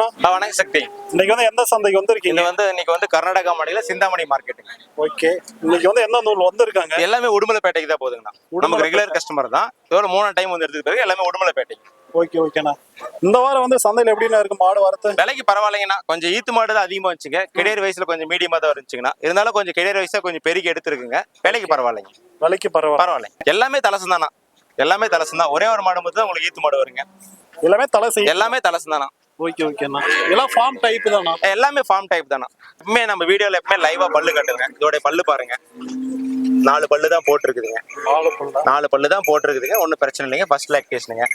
ஆ, வணக்கம் சக்தி. இன்னைக்கு வந்து எந்த சந்தைக்கு வந்திருக்கீங்க? வந்து இன்னைக்கு வந்து கர்நாடகா மாநில சிந்தாமணி மார்க்கெட்டுங்க ஓகே. இன்னைக்கு வந்து எந்த நூல் வந்திருக்காங்க? எல்லாமே உடுமலைப்பேட்டைக்கு தான் போகுதுங்கண்ணா. நமக்கு ரெகுலர் கஸ்டமர் தான். இதோட மூணு டைம் வந்து எடுத்துக்க பிறகு எல்லாமே உடுமலைப்பேட்டைக்கு. ஓகே ஓகேண்ணா. இந்த வாரம் வந்து சந்தையில் எப்படிண்ணா இருக்கு? மாடு வரத்து விலைக்கு பரவாயில்லைங்கண்ணா. கொஞ்சம் ஈத்து மாடு தான் அதிகமாக வச்சுங்க கிடையர் வயசுல கொஞ்சம் மீடியமா தான் இருந்துச்சுங்கண்ணா. இருந்தாலும் கொஞ்சம் கிடையர் வயசா கொஞ்சம் பெருக்கி எடுத்துருக்குங்க. விலைக்கு பரவாயில்லைங்க. விலைக்கு பரவாயில்ல. பரவாயில்லைங்க எல்லாமே தலசம் தானா எல்லாமே தலசம் தான் ஒரே ஒரு மாடு மட்டும் தான் உங்களுக்கு ஈத்து மாடு வருங்க. எல்லாமே தலை செய்யும் எல்லாமே தலசம் தானா ஓகே ஓகேண்ணா எல்லாம் ஃபார்ம் டைப் தானா? எல்லாமே ஃபார்ம் டைப் தானா. எப்பவுமே நம்ம வீடியோல எப்பவுமே லைவா பல்லு கட்டுங்க. இதோட பல்லு பாருங்க. நாலு பல்லு தான் போட்டிருக்குதுங்க. நாலு புல்லா? நாலு பல்லு தான் போட்டிருக்குதுங்க. ஒன்றும் பிரச்சனை இல்லைங்க. ஃபர்ஸ்ட் லாக்டேஷனுங்க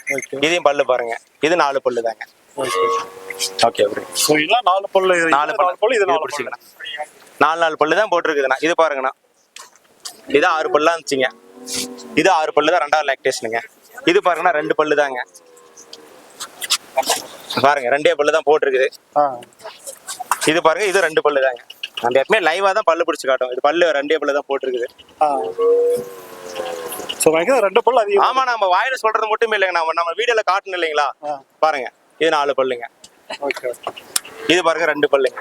இதையும் பல்லு பாருங்க. இது நாலு பல்லு தாங்க. ஓகே ஸோ எல்லாம் நாலு பல்லு நாலு நாலு பல்லு. இது இது நாலு பல்லு. பிடிச்சிக்கணும். நாலு நாலு பல்லு தான் போட்டிருக்குதுண்ணா. இது பாருங்கண்ணா. இது ஆறு பல்லா இருந்துச்சுங்க. இது ஆறு பல்லு தான் ரெண்டாவது லாக்டேஷனுங்க இது பாருங்கண்ணா ரெண்டு பல்லு தாங்க. பாருங்க ரெண்டே பல்லு தான் போட்டிருக்குது. இது பாருங்க இது ரெண்டு பல்லு தாங்க. நம்ம எப்பவுமே லைவா தான் பல்லு பிடிச்சு காட்டும் இது பல்லு ரெண்டே பல்லு தான் போட்டிருக்குது. ரெண்டு பல்லு அதிகம். ஆமா நம்ம வாயில சொல்றது மட்டும் இல்லைங்க. நம்ம நம்ம வீடியோல காட்டணும் இல்லைங்களா? பாருங்க இது நாலு பல்லுங்க. ஓகே இது பாருங்க ரெண்டு பல்லுங்க.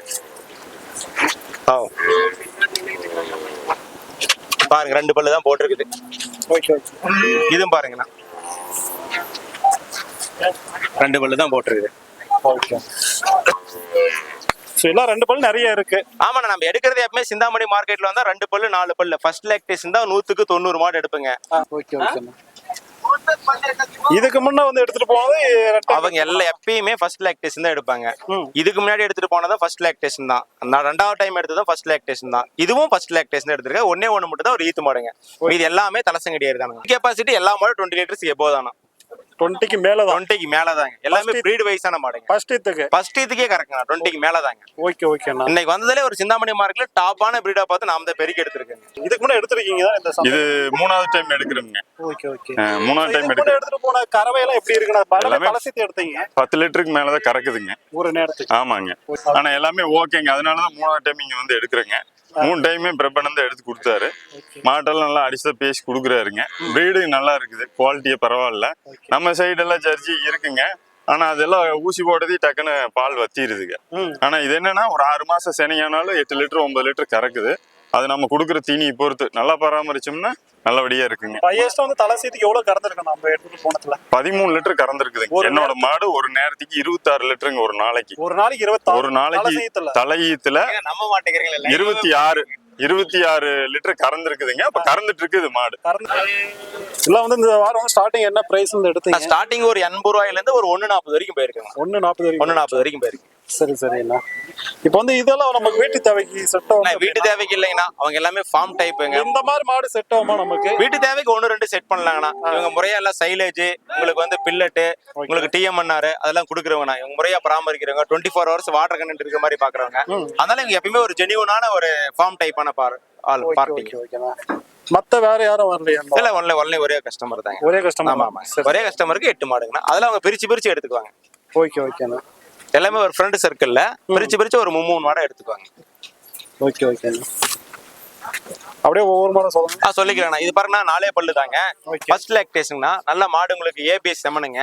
பாருங்க ரெண்டு பல்லு தான் போட்டிருக்குது. ஓகே ஓகே இதுவும் பாருங்கண்ணா. ரெண்டு பல்லு தான் போட்டிருக்குது. ஓகே ஸோ எல்லாம் ரெண்டு பல்லு நிறைய இருக்கு. ஆமாண்ணா நம்ம எடுக்கிறது எப்பவுமே சிந்தாமணி மார்க்கெட்ல வந்தா ரெண்டு பல்லு நாலு பல்லு ஃபர்ஸ்ட் லாக்டேஷன் தான் நூத்துக்கு தொண்ணூறு மாடு எடுப்புங்க. ஓகே இதுக்கு முன்ன வந்து எடுத்துட்டு போனது அவங்க எல்லாம் எப்பயுமே ஃபர்ஸ்ட் லாக்டேஷன் தான் எடுப்பாங்க. இதுக்கு முன்னாடி எடுத்துட்டு போனதா ஃபர்ஸ்ட் லாக்டேஷன் தான். நான் ரெண்டாவது டைம் எடுத்ததும் ஃபர்ஸ்ட் லாக்டேஷன் தான். இதுவும் ஃபர்ஸ்ட் லாக்டேஷன் எடுத்திருக்கேன். ஒன்னே ஒண்ணு மட்டும் தான் ஒரு ஈத்து மாடுங்க. இது எல்லாமே தலசங்கடியாரு தானுங்க. கெப்பாசிட்டி எல்லா மாடும் டுவெண்ட்டி லிட்டர்ஸ் எபோ தானா? டுவெண்ட்டிக்கு மேல தான் டுவெண்ட்டிக்கு மேல தாங்க எல்லாமே பிரீடு வைஸான மாடுங்க. ஃபர்ஸ்ட் இதுக்கு. ஃபர்ஸ்ட் இதுக்கே கரெக்டுங்க டுவெண்ட்டிக்கு மேல தாங்க ஓகே ஓகேண்ணா இன்னைக்கு வந்ததுலே ஒரு சிந்தாமணி மார்க்கெட்ல டாப்பான பிரீடா பார்த்து நாம தான் பெருக்கி எடுத்திருக்கேங்க. இதுக்கு முன்ன எடுத்திருக்கீங்க தான் இந்த இது மூணாவது டைம் எடுக்கிறோம்ங்க. ஓகே ஓகே மூணாவது டைம் எடுக்கிறோம். எடுத்துட்டு போன கறவை எல்லாம் எப்படி எல்லாமே- பழசத்தை எடுத்தீங்க. பத்து லிட்டருக்கு மேலதான் கறக்குதுங்க. ஒரு நேரத்துக்கு. ஆமாங்க. ஆனா எல்லாமே ஓகேங்க அதனாலதான் மூணாவது டைம் இங்க வந்து எடுக்கிறேங்க. மூணு டைமே பிரபனந்தான் எடுத்து கொடுத்தாரு. மாட்டெல்லாம் நல்லா அடிச்சா பேசி கொடுக்குறாருங்க. பிரீடு நல்லா இருக்குது குவாலிட்டியே பரவாயில்ல. நம்ம சைடெல்லாம் ஜர்ஜி இருக்குங்க. ஆனா அதெல்லாம் ஊசி போடுறதே டக்குன்னு பால் வத்திடுதுங்க. ஆனா இது என்னன்னா ஒரு ஆறு மாசம் செனையானாலும் எட்டு லிட்டர் ஒன்பது லிட்டர் கறக்குது. அது நம்ம கொடுக்குற தீனியை பொறுத்து நல்லா பராமரிச்சோம்னா நல்லபடியா இருக்குங்க. ஹையஸ்ட் வந்து தலை சீத்துக்கு எவ்வளவு கறந்துருக்கணும் நம்ம எடுத்துட்டு போனதுல? பதிமூணு லிட்டர் கறந்துருக்குதுங்க. ஒரு என்னோட மாடு ஒரு நேரத்துக்கு இருபத்தாறு லிட்டருங்க ஒரு நாளைக்கு. ஒரு நாளைக்கு இருபத்தாறு ஒரு நாளைக்கு தலையீத்துல நம்ப மாட்டேங்கிறீங்களா இருபத்தி ஆறு இருபத்தி ஆறு லிட்டர் கறந்துருக்குதுங்க. அப்ப கறந்துட்டு இருக்குது மாடு. கறந்து எல்லாம் வந்து இந்த வாரம் வந்து ஸ்டார்டிங் என்ன பிரைஸ் வந்து எடுத்தீங்க? ஸ்டார்டிங் ஒரு எண்பது ரூபாயில இருந்து ஒரு ஒண்ணு நாற்பது வரைக்கும் போயிருக்குங்க. ஒன்னு நாற்பது ஒண்ணு நாற்பது வரைக்கும் போயிருக்கு. சரி சரிண்ணா இப்போ வந்து இதெல்லாம் நமக்கு வீட்டு தேவைக்கு செட் ஆகும் வீட்டு தேவைக்கு இல்லைங்கண்ணா. அவங்க எல்லாமே ஃபார்ம் டைப்புங்க இந்த மாதிரி மாடு செட் ஆகுமா நமக்கு? வீட்டு தேவைக்கு ஒன்று ரெண்டு செட் பண்ணலாங்கண்ணா. இவங்க முறையா எல்லாம் சைலேஜ் உங்களுக்கு வந்து பில்லட்டு உங்களுக்கு டிஎம்என்ஆர் அதெல்லாம் கொடுக்குறவங்கண்ணா. இவங்க முறையா பராமரிக்கிறவங்க twenty four hours water content இருக்க மாதிரி பாக்குறவங்க. அதனால இவங்க எப்பயுமே ஒரு ஜெனியூனான ஒரு ஃபார்ம் டைப்பான பார் ஆள் ஓகே ஓகேண்ணா மத்த வேற யாரும் வரலையா இல்ல ஒன்ல ஒன்லே ஒரே கஸ்டமர் தாங்க. ஒரே கஷ்டமா ஆமா ஆமா. ஒரே கஸ்டமருக்கு எட்டு மாடுங்கண்ணா. அதெல்லாம் அவங்க பிரிச்சு பிரிச்சு எடுத்துக்குவாங்க. ஓகே ஓகேண்ணா எல்லாமே ஒரு ஃப்ரெண்ட் சர்க்கிள்ல பிரிச்சு பிரிச்சு ஒரு மூணு மாடை எடுத்துக்குவாங்க. ஓகே ஓகேண்ணா அப்படியே ஒவ்வொரு மாதம் சொல்லுங்க. ஆ சொல்லிக்கிறேன் இது பாருங்க நாலே பல்லு தாங்க. ஃபர்ஸ்ட் லாக்டேஷன்னா நல்ல மாடு உங்களுக்கு ஏபிஎஸ் செமனுங்க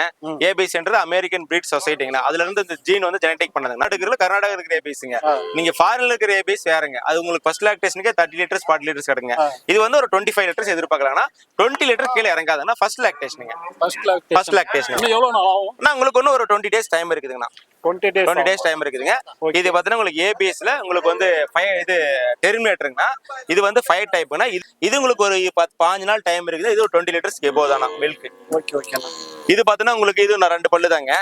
ஏபிஎஸ்ன்றது அமெரிக்கன் பிரீட் சொசைட்டிங்க அதுல இருந்து இந்த ஜீன் வந்து ஜெனடிக் பண்ணதுங்க. நாட்டுக்கு கர்நாடகா இருக்கிற ஏபிஎஸ்ங்க நீங்க ஃபாரின்ல இருக்கிற ஏபிஎஸ் வேறங்க. அது உங்களுக்கு ஃபர்ஸ்ட் லாக்டேஷனுக்கு தேர்ட்டி லிட்டர்ஸ் ஃபார்ட்டி லிட்டர்ஸ் கிடைக்குங்க. இது வந்து ஒரு டுவெண்ட்டி ஃபைவ் லிட்டர்ஸ் எதிர்பார்க்கலாம்னா டுவெண்ட்டி லிட்டர் கீழே இறங்காதுன்னா ஃபர்ஸ்ட் லாக்டேஷனுங்க ஃபர்ஸ்ட் லாக் ஃபர்ஸ்ட் லாக்டேஷன் எவ்வளோ நாள் நான் உங்களுக்கு இன்னும் ஒரு டுவெண்ட்டி டேஸ் டைம் இருக்குதுங்கண்ணா. Twenty days twenty days time இருக்குதுங்க. இது பார்த்தீங்கன்னா உங்களுக்கு ஏபிஎஸ்ல உங்களுக்கு வந்து ஃபைவ் இது டெர்மினேட்டருங்கண்ணா இது வந்து ஃபைவ் டைப்புனா இது இது உங்களுக்கு ஒரு பத்து பாஞ்சு நாள் டைம் இருக்குது இது ஒரு டுவெண்ட்டி லிட்டர்ஸ் எபோ தானா மில்க் ஓகே ஓகேண்ணா இது பார்த்தீங்கன்னா உங்களுக்கு இது நான் ரெண்டு பல்லு தாங்க.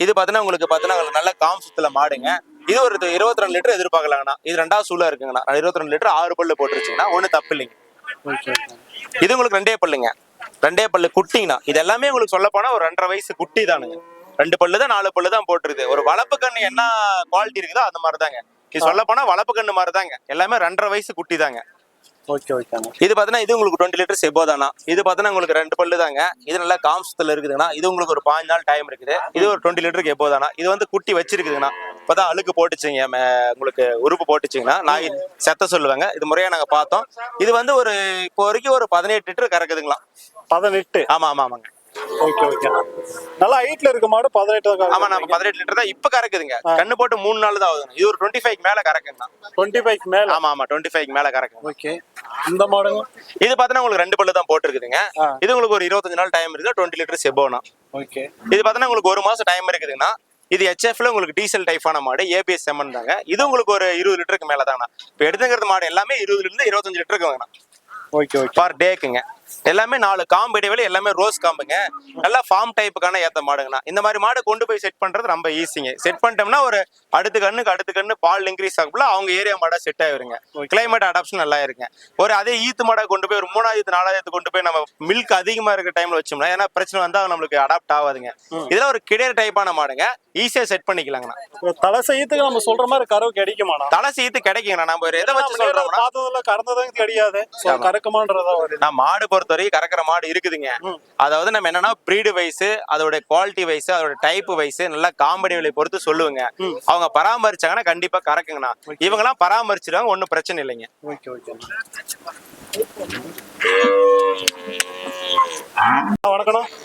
இது பார்த்தீங்கன்னா உங்களுக்கு பார்த்தீங்கன்னா நல்ல காம் சுத்துல மாடுங்க. இது ஒரு இருபத்தி ரெண்டு லிட்டர் எதிர்பார்க்கலாங்கண்ணா. இது ரெண்டாவது சூழா இருக்குங்கண்ணா. இருபத்தி ரெண்டு லிட்டர் ஆறு பல்லு போட்டுருச்சுங்கன்னா ஒன்றும் தப்பு இல்லைங்க. ஓகே ஓகே இது உங்களுக்கு ரெண்டே பல்லுங்க. ரெண்டே பல்லு குட்டிங்கண்ணா. இது எல்லாமே உங்களுக்கு சொல்ல போனா ஒரு ரெண்டரை வயசு குட்டி தானுங்க. ரெண்டு பல்லு தான் நாலு பல்லு தான் போட்டுருது ஒரு வளர்ப்பு கண்ணு என்ன குவாலிட்டி இருக்குதோ அந்த மாதிரி தாங்க இது சொல்ல போனா வளர்ப்பு கண்ணு மாதிரி தாங்க எல்லாமே ரெண்டரை வயசு குட்டி தாங்க. ஓகே ஓகேண்ணா இது பார்த்தீங்கன்னா இது உங்களுக்கு டுவெண்ட்டி லிட்டர்ஸ் எபோ தானா இது பார்த்தீங்கன்னா உங்களுக்கு ரெண்டு பல்லு தாங்க. இது நல்லா காம்சத்துல இருக்குதுங்கண்ணா. இது உங்களுக்கு ஒரு பாஞ்சு நாள் டைம் இருக்குது. இது ஒரு டுவெண்ட்டி லிட்டருக்கு எபோ தானா இது வந்து குட்டி வச்சிருக்குதுங்கண்ணா. இப்பதான் அழுக்கு போட்டுச்சுங்க உங்களுக்கு உறுப்பு போட்டுச்சுங்கன்னா நாய் செத்த சொல்லுவாங்க. இது முறையா நாங்க பார்த்தோம். இது வந்து ஒரு இப்போ வரைக்கும் ஒரு பதினெட்டு லிட்டர் கறக்குதுங்களா பதினெட்டு. ஆமா ஆமா ஆமாங்க. ஓகே ஓகே நல்லா ஹைட்ல இருக்க மாடு பதினெட்டு தான் ஆமா நம்ம பதினெட்டு லிட்டர் தான் இப்ப கறக்குதுங்க. கண்ணு போட்டு மூணு நாள் தான் ஆகுதுங்க. இது ஒரு டுவெண்ட்டி ஃபைவ் மேல கறக்குங்க டுவெண்ட்டி ஃபைவ் மேல? ஆமா ஆமா டுவெண்ட்டி ஃபைவ் மேல கறக்குங்க ஓகே இந்த மாடுங்க? இது பாத்தீங்கன்னா உங்களுக்கு ரெண்டு பல்லு தான் போட்டுருக்குதுங்க. இது உங்களுக்கு ஒரு இருபத்தஞ்சு நாள் டைம் இருக்குது? Twenty litre செபோனா. ஓகே இது பாத்தீங்கன்னா உங்களுக்கு ஒரு மாசம் டைம் இருக்குதுங்கன்னா இது ஹெச்எஃப்ல உங்களுக்கு டீசல் டைப்பான மாடு ஏபிஎஸ் செம்மன் தாங்க. இது உங்களுக்கு ஒரு இருபது லிட்டருக்கு மேல தாங்கண்ணா இப்போ எடுத்துக்கிறது மாடு எல்லாமே இருபதுல இருந்து இருபத்தஞ்சு லிட்டருக்கு வாங்கண்ணா ஓகே ஓகே பர் டேக்குங்க எல்லாமே நாலு காம்பு இடைவெளி எல்லாமே ரோஸ் காம்புங்க. நல்லா ஃபார்ம் டைப்புக்கான ஏத்த மாடுங்கண்ணா. இந்த மாதிரி மாடு கொண்டு போய் செட் பண்றது ரொம்ப ஈஸிங்க செட் பண்ணிட்டோம்னா ஒரு அடுத்த கண்ணுக்கு அடுத்த கண்ணு பால் இன்க்ரீஸ் ஆகும்போது அவங்க ஏரியா மாடா செட் ஆயிருங்க. கிளைமேட் அடாப்ஷன் நல்லா இருக்குங்க. ஒரு அதே ஈத்து மாடா கொண்டு போய் ஒரு மூணாயிரத்து நாலாயிரத்து கொண்டு போய் நம்ம மில்க் அதிகமா இருக்க டைம்ல வச்சோம்னா ஏன்னா பிரச்சனை வந்தா நம்மளுக்கு அடாப்ட் ஆகாதுங்க. இதெல்லாம் ஒரு கிடையாது டைப்பான மாடுங்க. ஈஸியா செட் பண்ணிக்கலாங்கண்ணா. தலை செய்யத்துக்கு நம்ம சொல்ற மாதிரி கறவு கிடைக்குமாண்ணா? தலை சீத்து கிடைக்குங்கண்ணா. நம்ம எதை வச்சு சொல்றோம்னா பார்த்ததுல கறந்ததும் கிடையாது. கறக்குமான்றதா நான் மாடு பொறுத்தவரைக்கும் கறக்கிற மாடு இருக்குதுங்க. அதாவது நம்ம என்னன்னா பிரீடு வைஸ் அதோட குவாலிட்டி வைஸ் அதோட டைப் வைஸ் நல்லா காம்படி விலை பொறுத்து சொல்லுவேங்க. அவங்க பராமரிச்சாங்கன்னா கண்டிப்பா கறக்குங்கண்ணா. இவங்கெல்லாம் பராமரிச்சிருவாங்க ஒன்றும் பிரச்சனை இல்லைங்க. Okay okay.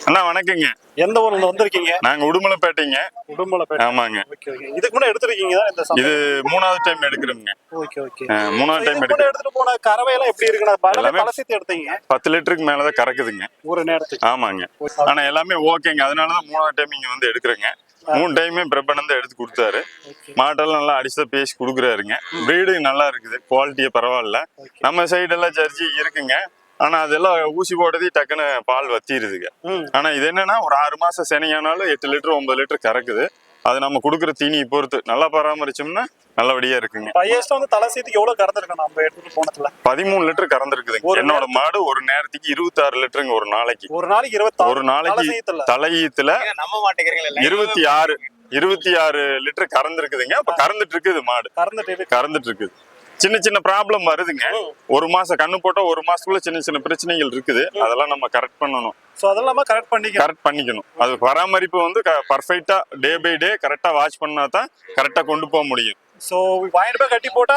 அண்ணா வணக்கங்க. எந்த ஊர்ல இருந்து வந்திருக்கீங்க? நாங்க உடுமலைப்பேட்டைங்க. உடுமலைப்பேட்டை. ஆமாங்க. இதுக்கு முன்னாடி எடுத்திருக்கீங்க தான் இந்த இது மூணாவது டைம் எடுக்கிறோங்க ஓகே ஓகே. மூணாவது டைம் முன்னாடி எடுத்துட்டு போன கறவையெல்லாம் எப்படி இருக்குண்ணா? பரவாயில்ல எல்லாமே- பழசத்தை எடுத்தீங்க. பத்து லிட்டருக்கு மேலதான் கறக்குதுங்க. ஒரு நேரத்துக்கு. ஆமாங்க. ஆனா எல்லாமே ஓகேங்க. அதனாலதான் மூணாவது டைம் இங்க வந்து எடுக்கிறேங்க. மூணு டைமே பிரபன் தான் எடுத்து கொடுத்தாரு. மாட்டெல்லாம் நல்லா அடிச்சுதான் பேசி கொடுக்குறாருங்க. பிரீடு நல்லா இருக்குது. குவாலிட்டியே பரவாயில்ல. நம்ம சைடெல்லாம் ஜர்ஜி இருக்குங்க. ஆனா அதெல்லாம் ஊசி போடுறதே டக்குன்னு பால் வத்திடுதுங்க ஆனா இது என்னன்னா ஒரு ஆறு மாசம் செனையானாலும் எட்டு லிட்டர் ஒன்பது லிட்டர் கறக்குது. அது நம்ம கொடுக்குற தீனியை பொறுத்து. நல்லா பராமரிச்சோம்னா நல்லபடியா இருக்குங்க. ஹையஸ்ட் வந்து தலை சீத்துக்கு எவ்வளவு கறந்துருக்கோம் நம்ம எடுத்துட்டு போனதுல? பதிமூணு லிட்டர் கறந்துருக்குதுங்க. ஒரு என்னோட மாடு ஒரு நேரத்துக்கு இருபத்தாறு லிட்டருங்க ஒரு நாளைக்கு. ஒரு நாளைக்கு இருபத்தாறு ஒரு நாளைக்கு தலையீத்துல நம்ப மாட்டேங்கிறீங்களா இருபத்தி ஆறு இருபத்தி ஆறு லிட்டர் கறந்துருக்குதுங்க. அப்ப கறந்துட்டு இருக்குது மாடு. கறந்துட்டு கறந்துட்டு இருக்குது. சின்ன சின்ன ப்ராப்ளம் வருதுங்க. ஒரு மாசம் கண்ணு போட்டா ஒரு மாசத்துக்குள்ள சின்ன சின்ன பிரச்சனைகள் இருக்குது. அதெல்லாம் நம்ம கரெக்ட் பண்ணணும். ஸோ அதெல்லாம கரெக்ட் பண்ணிக்க கரெக்ட் பண்ணிக்கணும். அது பராமரிப்பு வந்து பர்ஃபெக்டா டே பை டே கரெக்டா வாட்ச் பண்ணா தான் கரெக்டா கொண்டு போக முடியும். ஸோ வாங்கிட்டு போய் கட்டி போட்டா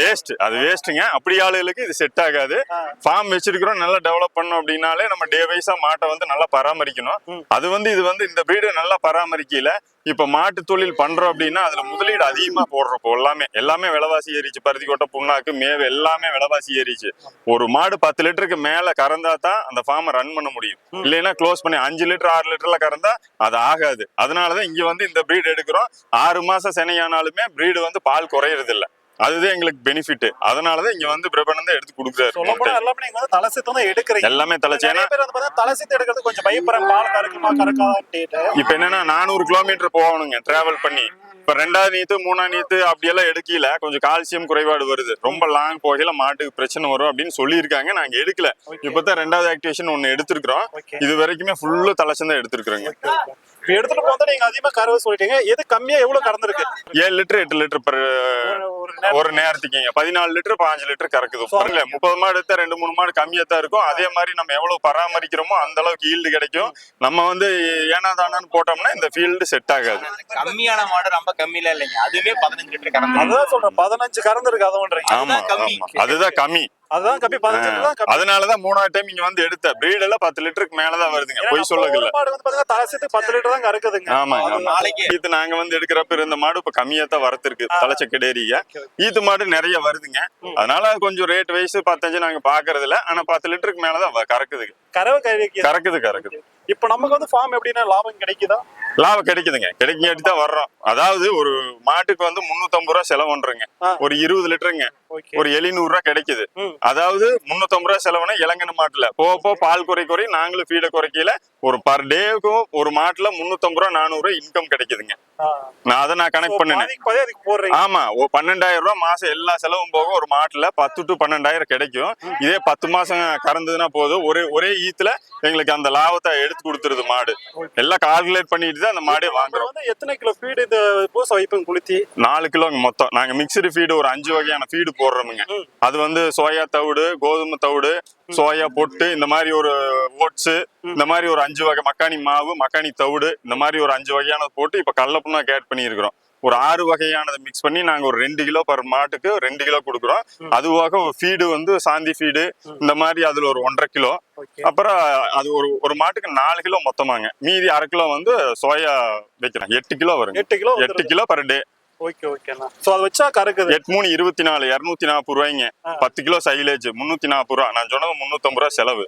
வேஸ்ட் அது வேஸ்ட்டுங்க அப்படி ஆளுகளுக்கு இது செட் ஆகாது. ஃபார்ம் வச்சிருக்கிறோம் நல்லா டெவலப் பண்ணோம் அப்படின்னாலே நம்ம டே வைஸா மாட்டை வந்து நல்லா பராமரிக்கணும். அது வந்து இது வந்து இந்த பிரீடு நல்லா பராமரிக்கல. இப்போ மாட்டு தொழில் பண்றோம் அப்படின்னா அதுல முதலீடு அதிகமா போடுறோம் இப்போ எல்லாமே எல்லாமே விலைவாசி ஏறிச்சு. பருத்தி கொட்டை புண்ணாக்கு மேவு எல்லாமே விலைவாசி ஏறிச்சு. ஒரு மாடு பத்து லிட்டருக்கு மேல கறந்தா தான் அந்த ஃபார்மை ரன் பண்ண முடியும். இல்லைன்னா க்ளோஸ் பண்ணி அஞ்சு லிட்டர் ஆறு லிட்டர்ல கறந்தா அது ஆகாது. அதனாலதான் இங்கே வந்து இந்த ப்ரீடு எடுக்கிறோம். ஆறு மாசம் சினையானாலுமே ப்ரீடு வந்து பால் குறையறதில்லை. அதுதான் எங்களுக்கு பெனிஃபிட் அதனாலதான் இங்க வந்து பிரபனந்தா எடுத்து கொடுக்குறாரு. தலை தான் எடுக்கிறீங்க. எல்லாமே தலைச்சு ஏன்னா தலை எடுக்கிறது கொஞ்சம் பயப்படுறாங்க. பால் கறக்குமா இப்ப என்னன்னா நானூறு கிலோமீட்டர் போகணுங்க டிராவல் பண்ணி. இப்ப ரெண்டாவது நீத்து மூணாவது நீத்து அப்படியெல்லாம் எடுக்கல. கொஞ்சம் கால்சியம் குறைபாடு வருது. ரொம்ப லாங் போகையில மாட்டுக்கு பிரச்சனை வரும் அப்படின்னு சொல்லியிருக்காங்க. நாங்க எடுக்கல. இப்பதான் ரெண்டாவது ஆக்டிவேஷன் ஒண்ணு எடுத்திருக்கிறோம். இது வரைக்குமே ஃபுல்லு தலைச்சம் தான் எடுத்திருக்கிறோங்க. எடுத்துட்டு போதா நீங்க அதிகமா கறவை சொல்லிட்டீங்க. எது கம்மியா எவ்வளவு கறந்துருக்கு? ஏழு லிட்டர் எட்டு லிட்டர் per ஒரு நேரத்துக்குங்க. பதினாலு லிட்டர் பாஞ்சு லிட்டர் கறக்குது. இல்ல முப்பது மாடு எடுத்தா ரெண்டு மூணு மாடு கம்மியா தான் இருக்கும். அதே மாதிரி நம்ம எவ்வளவு பராமரிக்கிறோமோ அந்த அளவுக்கு ஈல்டு கிடைக்கும். நம்ம வந்து ஏனாதானான்னு போட்டோம்னா இந்த ஃபீல்டு செட் ஆகாது. கம்மியான மாடு ரொம்ப கம்மியில இல்லைங்க. அதுவே பதினஞ்சு லிட்டர் கறந்து அதுதான் சொல்றேன். பதினஞ்சு கறந்துருக்கு அதுன்றீங்க ஆமா. ஆமா. அதுதான் கம்மி. அதுதான் கம்மி பதினஞ்சு அதனாலதான் மூணாவது டைம் இங்க வந்து எடுத்த. பிரீட் எல்லாம் பத்து லிட்டருக்கு மேலதான் வருதுங்க. பொய் சொல்லல மாடு வந்து பாத்தீங்கன்னா தலை சீத்து பத்து லிட்டர் தான் கறக்குதுங்க ஆமா நாளைக்கு. ஈத்து நாங்க வந்து எடுக்கிறப்ப இருந்த மாடு இப்ப கம்மியா தான் வரத்திருக்கு தலைச்ச கிடேரிங்க. ஈத்து மாடு நிறைய வருதுங்க. அதனால கொஞ்சம் ரேட் வைஸ் பத்தஞ்சு நாங்க பாக்குறது இல்ல ஆனா பத்து லிட்டருக்கு மேலதான் வ- கறவை கறக்கு கறக்குது கறக்குது. இப்ப நமக்கு வந்து ஃபார்ம் எப்படின்னா லாபம் கிடைக்குதா? லாபம் கிடைக்குதுங்க. கிடைக்காட்டி தான் வர்றோம். அதாவது ஒரு மாட்டுக்கு வந்து முன்னூத்தம்பது ரூபா செலவு பண்றேங்க ஆ. ஒரு இருபது லிட்டருங்க. ஒரு எழுநூறு ரூபா கிடைக்குது. அதாவது முன்னூத்தம்பது ரூபா செலவுனா இளங்கன்னு மாட்டுல. போக போக பால் குறை குறை நாங்களும் ஃபீட குறைக்கல. ஒரு பர் டேக்கும் ஒரு மாட்டுல முன்னூத்தம்பது ரூபா நானூறு ரூபா இன்கம் கிடைக்குதுங்க. நான் அதை நான் கனெக்ட் பண்ணினேன் ஆமா ஓ பன்னெண்டாயிரம் ரூபாய் மாசம் எல்லா செலவும் போக ஒரு மாட்டுல பத்து டு பன்னெண்டாயிரம் கிடைக்கும். இதே பத்து மாசம் கறந்ததுன்னா போதும். ஒரே ஒரே ஈத்துல எங்களுக்கு அந்த லாபத்தை எடுத்து கொடுத்துருது மாடு. எல்லாம் கால்குலேட் பண்ணிட்டு தான் அந்த மாடே வாங்குறோம். எத்தனை கிலோ ஃபீடு இது பூச வைப்புங்க குளித்தி? நாலு கிலோங்க மொத்தம். நாங்க மிக்சடு ஃபீடு ஒரு அஞ்சு வகையான ஃபீடு போடுறோமுங்க. அது வந்து சோயா தவிடு கோதுமை தவிடு சோயா பொட்டு இந்த மாதிரி ஒரு ஓட்ஸ் இந்த மாதிரி ஒரு அஞ்சு வகை மக்காணி மாவு மக்காணி தவிடு இந்த மாதிரி ஒரு அஞ்சு வகையான போட்டு இப்ப கடலப்புண்ணாக்கு ஆட் பண்ணியிருக்கிறோம். ஒரு ஆறு வகையானதை மிக்ஸ் பண்ணி நாங்க ஒரு ரெண்டு கிலோ பர் மாட்டுக்கு ரெண்டு கிலோ கொடுக்குறோம். அதுவாக ஃபீடு வந்து சாந்தி ஃபீடு இந்த மாதிரி அதுல ஒரு ஒன்றரை கிலோ. அப்புறம் அது ஒரு ஒரு மாட்டுக்கு நாலு கிலோ மொத்தமாங்க. மீதி அரை கிலோ வந்து சோயா வைக்கிறேன். எட்டு கிலோ வருங்க. எட்டு கிலோ எட்டு கிலோ பர் டே ஓகே ஓகேண்ணா ஸோ அதை வச்சா கறக்குது? எட்டு மூணு இருபத்தி நாலு இரநூத்தி நாற்பது ரூபாய்ங்க பத்து கிலோ சைலேஜ் முந்நூத்தி நாற்பது ரூபா. நான் சொன்னது முந்நூத்தம்பது ரூபா செலவு.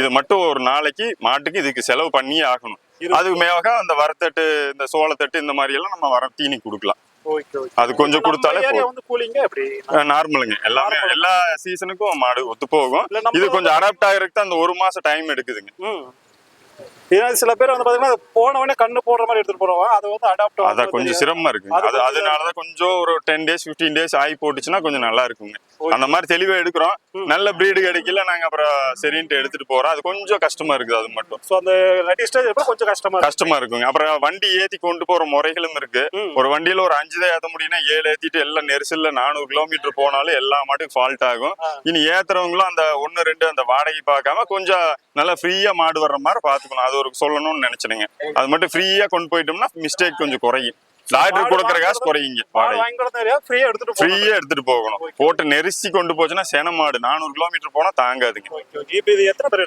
இது மட்டும் ஒரு நாளைக்கு மாட்டுக்கு இதுக்கு செலவு பண்ணியே ஆகணும். அதுக்கு மேலாக அந்த வரத்தட்டு இந்த சோளத்தட்டு இந்த மாதிரி எல்லாம் நம்ம வர தீனி கொடுக்கலாம். அது கொஞ்சம் கொடுத்தாலே நார்மலுங்க. எல்லாமே எல்லா சீசனுக்கும் மாடு ஒத்து போகும் இது கொஞ்சம் அடாப்ட் ஆகிறதுக்கு அந்த ஒரு மாசம் டைம் எடுக்குதுங்க. ஏன்னா சில பேர் வந்து பாத்தீங்கன்னா அது போன உடனே கண்ணு போடுற மாதிரி எடுத்துட்டு போறவங்க அது வந்து அடாப்ட் அதான் கொஞ்சம் சிரமமா இருக்குங்க. அது அதனாலதான் கொஞ்சம் ஒரு டென் டேஸ் 15 டேஸ் ஆகி போட்டுச்சுன்னா கொஞ்சம் நல்லா இருக்குங்க. அந்த மாதிரி தெளிவா எடுக்கிறோம். நல்ல பிரீடு கிடைக்கல நாங்க அப்புறம் சரின்ட்டு எடுத்துட்டு போறோம். அது கொஞ்சம் கஷ்டமா இருக்குது அது மட்டும். ஸோ அந்த ரெடி ஸ்டேஜ் கொஞ்சம் கஷ்டமா இருக்கு. கஷ்டமா இருக்குங்க. அப்புறம் வண்டி ஏத்தி கொண்டு போற முறைகளும் இருக்கு. ஒரு வண்டியில ஒரு அஞ்சு தான் ஏத்த முடியும்னா ஏழு ஏத்திட்டு எல்லாம் நெரிசல்ல நானூறு கிலோமீட்டர் போனாலும் எல்லா மாட்டுக்கும் ஃபால்ட் ஆகும். இனி ஏத்துறவங்களும் அந்த ஒன்னு ரெண்டு அந்த வாடகை பார்க்காம கொஞ்சம் நல்லா ஃப்ரீயா மாடு வர்ற மாதிரி பாத்துக்கணும் அது ஒரு சொல்லணும்னு நினைச்சிருங்க அது மட்டும் ஃப்ரீயா கொண்டு போயிட்டோம்னா மிஸ்டேக் கொஞ்சம் குறையும். மாடு கொடுக்குற காசு குறையுங்க ஃப்ரீயா எடுத்துட்டு போகணும். ஃப்ரீயா எடுத்துட்டு போகணும். போட்டு நெரிசி கொண்டு போச்சுன்னா சென மாடு நானூறு கிலோமீட்டர் போனா தாங்காதுங்க. எத்தனை பேர்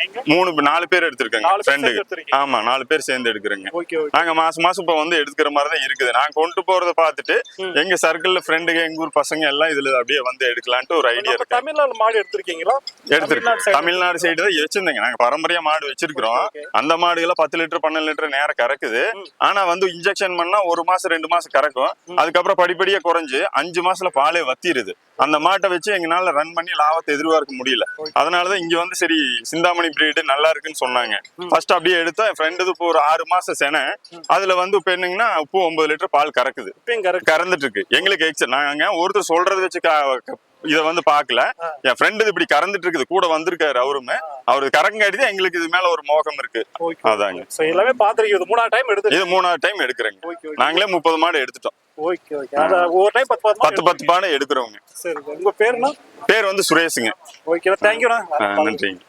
நீங்க? மூணு நாலு பேர் எடுத்திருக்காங்க ஃப்ரெண்டுக்கு ஆமா நாலு பேர் சேர்ந்து எடுக்கிறேங்க. நாங்க மாசம் மாசம் இப்ப வந்து எடுக்கிற மாதிரி தான் இருக்குது. நாங்க கொண்டு போறத பார்த்துட்டு ம். எங்க சர்க்கிள்ல ஃப்ரெண்டுங்க எங்க ஊர் பசங்க எல்லாம் இதுல அப்படியே வந்து எடுக்கலான்ட்டு ஒரு ஐடியா இருக்கு. தமிழ்நாடு மாடு எடுத்திருக்கீங்களா? எடுத்திருக்கோம். தமிழ்நாடு சைடு தான் வச்சிருந்தேங்க. நாங்க பரம்பரையா மாடு வச்சிருக்கிறோம். அந்த மாடுகளை பத்து லிட்டர் பன்னெண்டு லிட்டர் நேரம் கறக்குது. ஆனா வந்து இன்ஜெக்ஷன் பண்ணா ஒரு மாசம் ரெண்டு மாசம் கறக்கும். அதுக்கப்புறம் படிப்படியா குறைஞ்சு அஞ்சு மாசத்துல பாலே வத்திருது. அந்த மாட்டை வச்சு எங்களால ரன் பண்ணி லாபத்தை எதிர்பார்க்க முடியல. அதனாலதான் இங்க வந்து சரி சிந்தாமணி பிரீடு நல்லா இருக்குன்னு சொன்னாங்க. ஃபர்ஸ்ட் அப்படியே எடுத்தா ஃப்ரெண்டு இப்போ ஒரு ஆறு மாசம் செனை. அதுல வந்து இப்ப என்னங்கன்னா உப்பு ஒன்பது லிட்டர் பால் கறக்குது. கறந்துட்டு இருக்கு. எங்களுக்கு எக்ஸ் நாங்க ஒருத்தர் சொல்றது வச்சு இத வந்து பாக்கல. என் ஃப்ரெண்டு இப்படி கறந்துட்டு இருக்குது. கூட வந்திருக்காரு அவருமே. அவரு கறங்காட்டி தான் எங்களுக்கு இது மேல ஒரு மோகம் இருக்கு. ஓகே அதாங்க. எல்லாமே பார்த்துருக்கீங்க இது மூணாவது டைம் எடுத்து இது மூணாவது டைம் எடுக்கிறேங்க. ஓகே ஓகே நாங்களே முப்பது மாடு எடுத்துட்டோம். ஓகே ஓகே ஒவ்வொரு டைம் பத்து பத்து பத்து பத்து பானை எடுக்கிறவங்க. சரி உங்க பேர் வந்து சுரேஷுங்க. ஓகேண்ணா தேங்க்யூண்ணா நன்றிங்க.